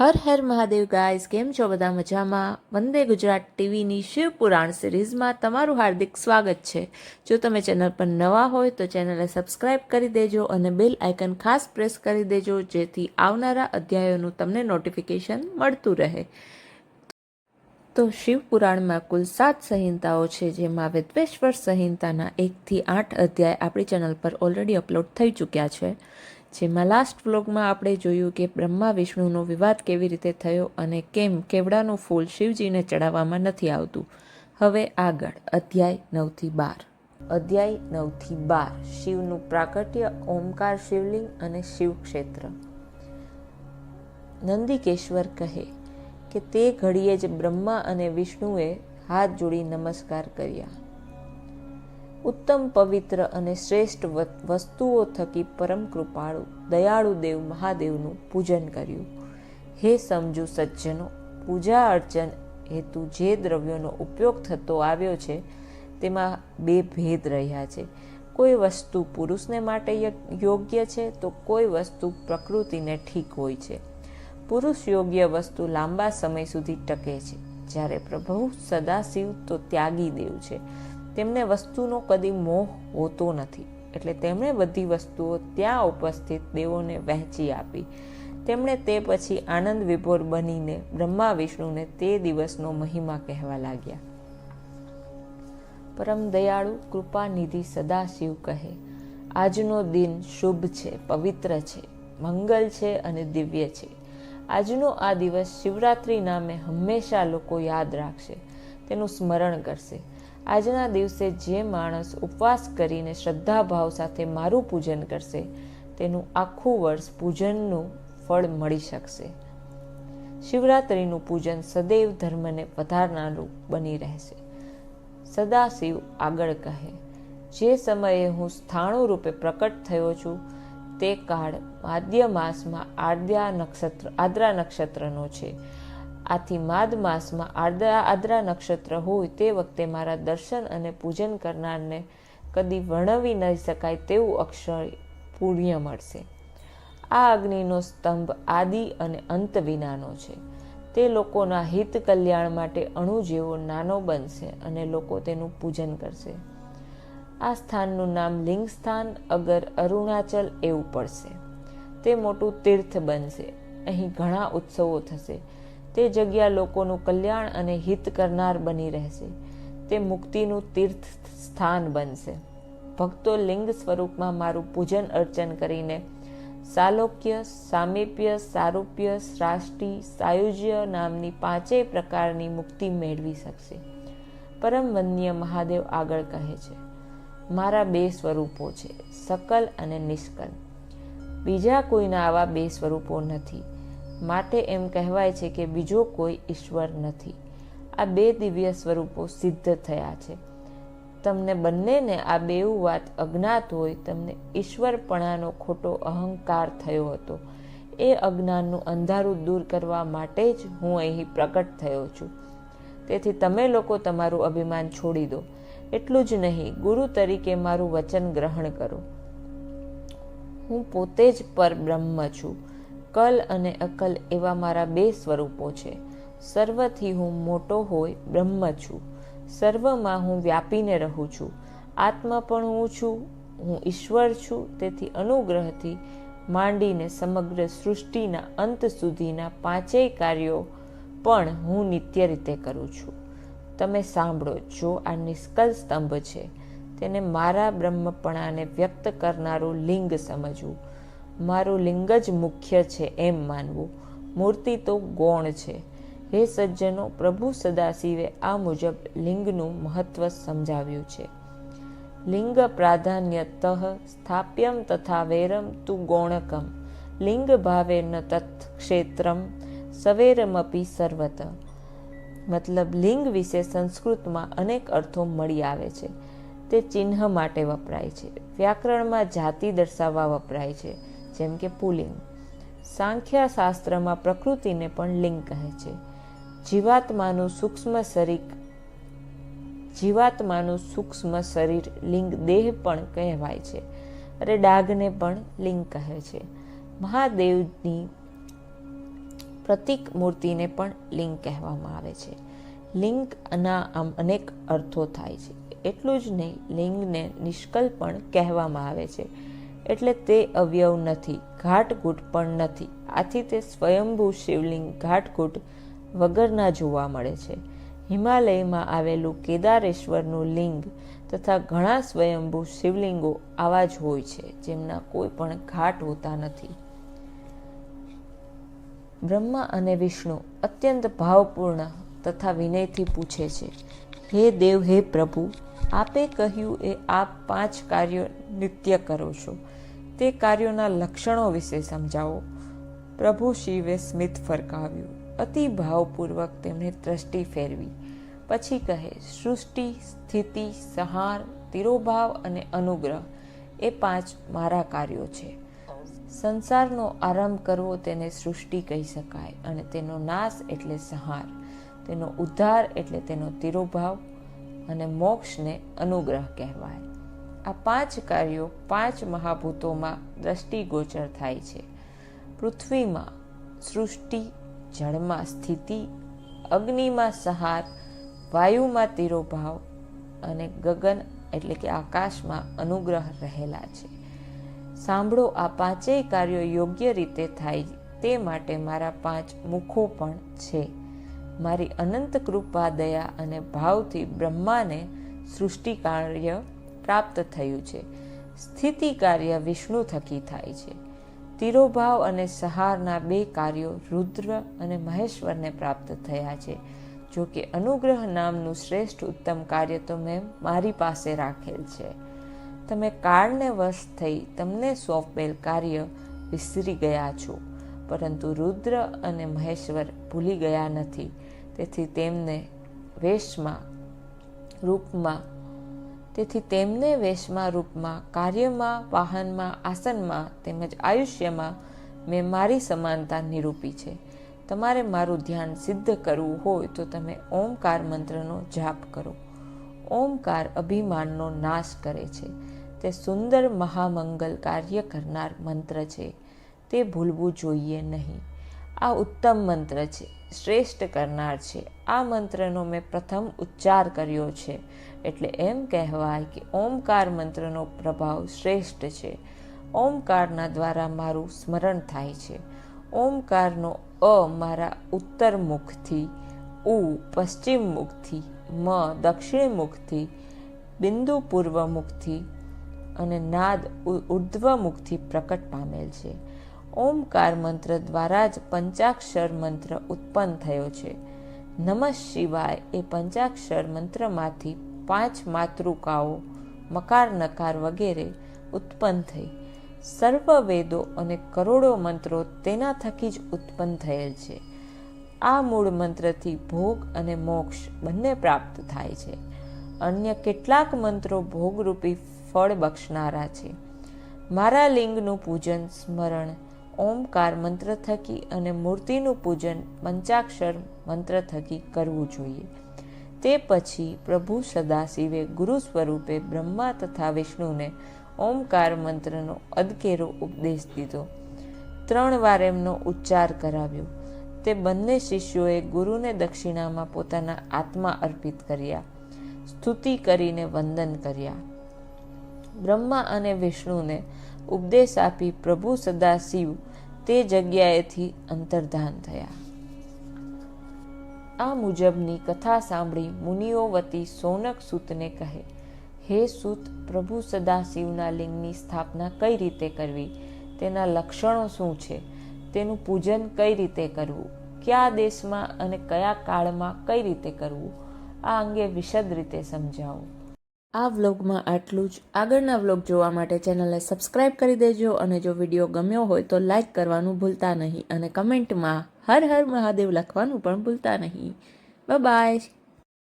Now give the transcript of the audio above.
Har Har Mahadev guys, કેમ છો બધા મજામાં? વંદે ગુજરાત ટીવીની શિવ પુરાણ સિરીઝમાં તમારું હાર્દિક સ્વાગત છે. જો તમે ચેનલ પર નવા હોય તો ચેનલને સબસ્ક્રાઇબ કરી દેજો અને બેલ આઇકન ખાસ પ્રેસ કરી દેજો, જેથી આવનારા અધ્યાયોનું તમને નોટિફિકેશન મળતું રહે. તો શિવ પુરાણમાં કુલ સાત સંહિતાઓ છે, જેમાં વિદ્વેશ્વર સંહિતાના એકથી આઠ અધ્યાય આપણી ચેનલ પર ઓલરેડી અપલોડ થઈ ચૂક્યા છે. જેમાં લાસ્ટ વ્લોગમાં આપણે જોયું કે બ્રહ્મા વિષ્ણુનો વિવાદ કેવી રીતે થયો અને કેમ કેવડાનું ફૂલ શિવજીને ચડાવવામાં નથી આવતું. હવે આગળ, અધ્યાય નવથી બાર. અધ્યાય નવથી બાર, શિવનું પ્રાકટ્ય ઓમકાર, શિવલિંગ અને શિવ ક્ષેત્ર નંદિકેશ્વર કહે કે તે ઘડીએ જ બ્રહ્મા અને વિષ્ણુએ હાથ જોડી નમસ્કાર કર્યા. ઉત્તમ પવિત્ર અને શ્રેષ્ઠ વસ્તુઓ થકી પરમ કૃપાળુ, દયાળુ દેવ મહાદેવનું પૂજન કર્યું. હે સમજુ સજ્જનો, પૂજા અર્ચન હેતુ જે દ્રવ્યોનો ઉપયોગ થતો આવ્યો છે, તેમાં બે ભેદ રહ્યા છે. કોઈ વસ્તુ પુરુષને માટે યોગ્ય છે, તો કોઈ વસ્તુ પ્રકૃતિને ઠીક હોય છે. પુરુષ યોગ્ય વસ્તુ લાંબા સમય સુધી ટકે છે. જ્યારે પ્રભુ સદાશિવ, તો ત્યાગી દેવ છે. તેમને વસ્તુનો કદી મોહ હોતો નથી. એટલે તેમણે બધી વસ્તુઓ ત્યાં ઉપસ્થિત દેવોને વહેંચી આપી. તેમણે તે પછી આનંદ વિભોર બનીને બ્રહ્મા વિષ્ણુને તે દિવસનો મહિમા કહેવા લાગ્યા. પરમ દયાળુ કૃપાનિધિ સદાશિવ કહે. આજનો દિન શુભ છે, પવિત્ર છે, મંગલ છે અને દિવ્ય છે. આજનો આ દિવસ શિવરાત્રિ નામે હંમેશા લોકો યાદ રાખશે. તેનું સ્મરણ કરશે. આજના દિવસે જે માણસ ઉપવાસ કરીને શ્રદ્ધાભાવ સાથે મારું પૂજન કરશે, તેનું આખું વર્ષ પૂજનનું ફળ મળી શકશે. શિવરાત્રિનું પૂજન સદૈવ ધર્મને વધારનારું બની રહેશે. સદાશિવ આગળ કહે, જે સમયે હું સ્થાણુ રૂપે પ્રકટ થયો છું, તે કાળ માધ્ય માસમાં આદ્યા નક્ષત્ર, આદ્રા નક્ષત્રનો છે. આથી માદ માસમાં આદ્રા આદ્રા નક્ષત્ર હોય તે વખતે મારા દર્શન અને પૂજન કરનારને કદી વર્ણવી ન શકાય તેવું અક્ષર પુણ્ય મળશે. આ અગ્નિનો સ્તંભ આદિ અને અંત વિનાનો છે. તે લોકોના હિત કલ્યાણ માટે અણુ જેવો નાનો બનશે અને લોકો તેનું પૂજન કરશે. આ સ્થાનનું નામ લિંગ સ્થાન અગર અરુણાચલ એવું પડશે. તે મોટું તીર્થ બનશે. અહીં ઘણા ઉત્સવો થશે. તે જગ્યા લોકોનું કલ્યાણ અને હિત કરનાર બની રહેશે. તે મુક્તિનું તીર્થ સ્થાન બનશે. ભક્તો લિંગ સ્વરૂપમાં મારું પૂજન અર્ચન કરીને સાલોક્ય, સામીપ્ય, સારૂપ્ય, શ્રાષ્ટિ, સાયુજ્ય નામની પાંચેય પ્રકારની મુક્તિ મેળવી શકશે. પરમ વન્ય મહાદેવ આગળ કહે છે, મારા બે સ્વરૂપો છે, સકલ અને નિષ્કલ. બીજા કોઈના આવા બે સ્વરૂપો નથી. માટે એમ કહેવાય છે કે બીજો કોઈ ઈશ્વર નથી. આ બે દિવ્ય સ્વરૂપો સિદ્ધ થયા છે. તમને બંનેને આ બેઉ વાત અજ્ઞાત હોય, તમને ઈશ્વરપણાનો ખોટો અહંકાર થયો હતો. એ અજ્ઞાનનું અંધારું દૂર કરવા માટે જ હું અહીં પ્રગટ થયો છું. તેથી તમે લોકો તમારું અભિમાન છોડી દો. એટલું જ નહીં, ગુરુ તરીકે મારું વચન ગ્રહણ કરો. હું પોતે જ પર બ્રહ્મ છું. કલ અને અકલ એવા મારા બે સ્વરૂપો છે. સર્વથી હું મોટો હોય બ્રહ્મ છું. સર્વમાં હું વ્યાપીને રહું છું. આત્મા પણ હું છું. હું ઈશ્વર છું. તેથી અનુગ્રહથી માંડીને સમગ્ર સૃષ્ટિના અંત સુધીના પાંચેય કાર્યો પણ હું નિત્ય રીતે કરું છું. તમે સાંભળો, જો આ નિષ્કલ સ્તંભ છે, તેને મારા બ્રહ્મપણાને વ્યક્ત કરનારું લિંગ સમજવું. મારું લિંગ જ મુખ્ય છે એમ માનવું. મૂર્તિ તો ગૌણ છે. હે સજ્જનો, પ્રભુ સદાશિવે આ મુજબ લિંગનું મહત્વ સમજાવ્યું છે. લિંગ પ્રાધાન્યતઃ સ્થાપ્યમ તથા વેરમ તુ ગૌણકમ. લિંગ ભાવે ન તત્ ક્ષેત્રમ, સવેરમપી સર્વત. મતલબ લિંગ વિશે સંસ્કૃતમાં અનેક અર્થો મળી આવે છે. તે ચિહ્ન માટે વપરાય છે. વ્યાકરણમાં જાતિ દર્શાવવા વપરાય છે. જેમ કે પુલિંગ. સાંખ્યા શાસ્ત્રમાં પ્રકૃતિને પણ લિંગ કહે છે. જીવાત્માનું સૂક્ષ્મ શરીર, જીવાત્માનું સૂક્ષ્મ શરીર લિંગ દેહ પણ કહેવાય છે અરે ડાઘને પણ લિંગ કહે છે. મહાદેવની પ્રતિક મૂર્તિને પણ લિંગ કહેવામાં આવે છે. લિંગના આમ અનેક અર્થો થાય છે. એટલું જ નહીં, લિંગને નિષ્કલ પણ કહેવામાં આવે છે. એટલે તે અવયવ નથી, ઘાટકૂટ પણ નથી. આથી તે સ્વયંભૂ શિવલિંગ ઘાટકૂટ વગરના જોવા મળે છે. હિમાલયમાં આવેલું કેદારેશ્વરનું લિંગ તથા ઘણા સ્વયંભૂ શિવલિંગો આવા જ હોય છે, જેમના કોઈ પણ ઘાટ હોતા નથી. બ્રહ્મા અને વિષ્ણુ અત્યંત ભાવપૂર્ણ તથા વિનયથી પૂછે છે હે દેવ, હે પ્રભુ, આપે કહ્યું એ આપ પાંચ કાર્યો નિત્ય કરો છો. તે કાર્યોના લક્ષણો વિશે સમજાવો. પ્રભુ શિવે સ્મિત ફરકાવ્યું. અતિ ભાવપૂર્વક તેમણે દ્રષ્ટિ ફેરવી. પછી કહે, સૃષ્ટિ, સ્થિતિ, સહાર, તિરોભાવ અને અનુગ્રહ એ પાંચ મારા કાર્યો છે. સંસારનો આરંભ કરવો તેને સૃષ્ટિ કહી શકાય અને તેનો નાશ એટલે સંહાર. તેનો ઉદ્ધાર એટલે તેનો તિરોભાવ અને મોક્ષને અનુગ્રહ કહેવાય. આ પાંચ કાર્યો પાંચ મહાભૂતોમાં દ્રષ્ટિગોચર થાય છે. પૃથ્વીમાં સૃષ્ટિ, જળમાં સ્થિતિ, અગ્નિમાં સહાર, વાયુમાં તિરોભાવ અને ગગન એટલે કે આકાશમાં અનુગ્રહ રહેલા છે. સાંભળો, આ પાંચેય કાર્યો યોગ્ય રીતે થાય તે માટે મારા પાંચ મુખો પણ છે. મારી અનંત કૃપા, દયા અને ભાવથી બ્રહ્માને સૃષ્ટિ કાર્ય પ્રાપ્ત થયું છે. સ્થિતિ કાર્ય વિષ્ણુ થકી થાય છે. તિરોભાવ અને સહારના બે કાર્યો રુદ્ર અને મહેશ્વરને પ્રાપ્ત થયા છે. જો કે અનુગ્રહ નામનું શ્રેષ્ઠ ઉત્તમ કાર્ય તો મેં મારી પાસે રાખેલ છે. તમે કાળને વશ થઈ તમને સોંપેલ કાર્ય વિસરી ગયા છો, પરંતુ રુદ્ર અને મહેશ્વર ભૂલી ગયા નથી. તેથી તેમને વેશમાં, રૂપમાં, તેથી તેમને વેશમાં, રૂપમાં, કાર્યમાં, વાહનમાં, આસનમાં તેમજ આયુષ્યમાં મેં મારી સમાનતા નિરૂપી છે. તમારે મારું ધ્યાન સિદ્ધ કરવું હોય તો તમે ઓમકાર મંત્રનો જાપ કરો. ઓમકાર અભિમાનનો નાશ કરે છે. તે સુંદર મહામંગલ કાર્ય કરનાર મંત્ર છે. તે ભૂલવું જોઈએ નહીં. આ ઉત્તમ મંત્ર છે. શ્રેષ્ઠ કરનાર છે. આ મંત્રનો મેં પ્રથમ ઉચ્ચાર કર્યો છે. એટલે એમ કહેવાય કે ઓમકાર મંત્રનો પ્રભાવ શ્રેષ્ઠ છે. ઓમકારના દ્વારા મારું સ્મરણ થાય છે. ઓમકારનો અ મારા ઉત્તર મુખથી, ઉ પશ્ચિમ મુખથી, મ દક્ષિણ મુખથી, બિંદુ પૂર્વ મુખથી અને નાદ ઉર્ધ્વ મુખથી પ્રકટ પામેલ છે. ઓમકાર મંત્ર દ્વારા જ પંચાક્ષર મંત્ર ઉત્પન્ન થયો છે. નમઃ શિવાય એ પંચાક્ષર મંત્રમાંથી પાંચ માતૃકાઓ, મકાર નકાર વગેરે ઉત્પન્ન થઈ. સર્વ વેદો અને કરોડો મંત્રો તેના થકી જ ઉત્પન્ન થયેલ છે. આ મૂળ મંત્રથી ભોગ અને મોક્ષ બંને પ્રાપ્ત થાય છે. અન્ય કેટલાક મંત્રો ભોગરૂપી ફળ બક્ષનારા છે. મારા લિંગનું પૂજન, સ્મરણ ઓમકાર મંત્ર થકી અને મૂર્તિનું પૂજન પંચાક્ષર મંત્ર થકી કરવું જોઈએ. તે પછી પ્રભુ સદાશિવે ગુરુ સ્વરૂપે બ્રહ્મા તથા વિષ્ણુને ઓમકાર મંત્રનો અદકેરો ઉપદેશ દીધો. ત્રણ વાર એમનો ઉચ્ચાર કરાવ્યો. તે બંને શિષ્યોએ ગુરુને દક્ષિણામાં પોતાના આત્મા અર્પિત કર્યા. સ્તુતિ કરીને વંદન કર્યા. બ્રહ્મા અને વિષ્ણુને ઉપદેશ આપી પ્રભુ સદાશિવ તે જગ્યાએથી અંતર્ધાન થયા. આ મુજબની કથા સાંભળી મુનિઓ વતી સોનક સૂતને કહે, હે સૂત, પ્રભુ સદાશિવના લિંગની સ્થાપના કઈ રીતે કરવી? તેના લક્ષણો શું છે? તેનું પૂજન કઈ રીતે કરવું? કયા દેશમાં અને કયા કાળમાં કઈ રીતે કરવું? આ અંગે વિશદ રીતે સમજાવો. આ વ્લોગમાં આટલું જ. આગળના વ્લોગ જોવા માટે ચેનલને સબસ્ક્રાઇબ કરી દેજો અને જો વીડિયો ગમ્યો હોય તો લાઈક કરવાનું ભૂલતા નહીં અને કમેન્ટમાં હર હર મહાદેવ લખવાનું પણ ભૂલતા નહીં. બાય.